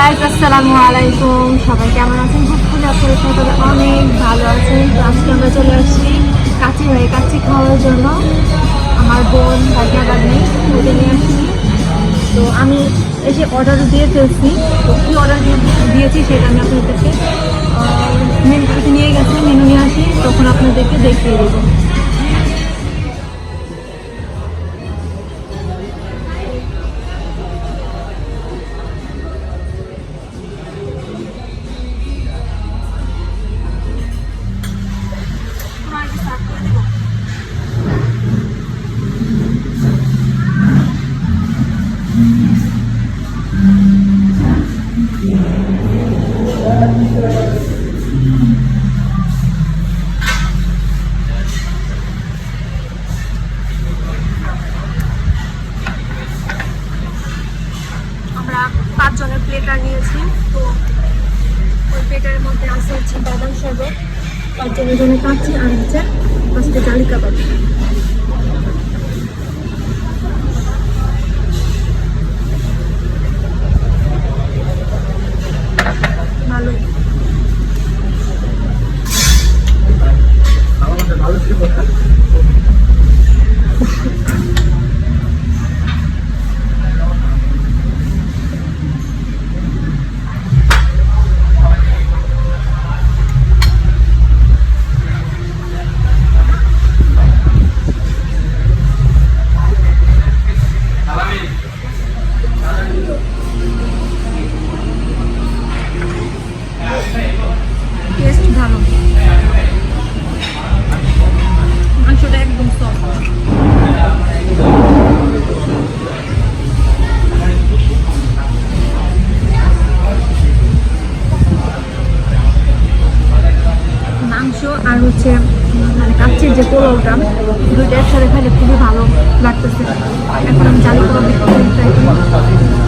আসসালামু আলাইকুম। সবাই কেমন আছেন? হোপফুলি আপনারা সকলে অনেক ভালো আছেন। তো আজকে আমরা চলে আসছি কাচি হয়ে কাচি খাওয়ার জন্য। আমার বোন ভাগনা বাগনি ওদের নিয়ে আসছি। তো আমি এসে অর্ডার দিয়ে ফেলছি, তো কী অর্ডার দিয়েছি সেটা আমি আপনাদেরকে মেনু নিয়ে গেছি মেনু নিয়ে আসি, তখন আপনাদেরকে দেখিয়ে দেবো। আমরা পাঁচজনের প্লেটার নিয়েছি। তো ওই প্লেটারের মধ্যে আছে হচ্ছে বাদাম শরবত। পাঁচজনের জন্য কাচ্ছি আর হচ্ছে ফার্স্টে জালি কাবাব। ভালো। টেস্ট আর হচ্ছে মানে কাচ্চির যে পোলাওটা, দুইটা একসাথে খাইলে খুবই ভালো লাগতেছে। এখন আমি জালি পোলাও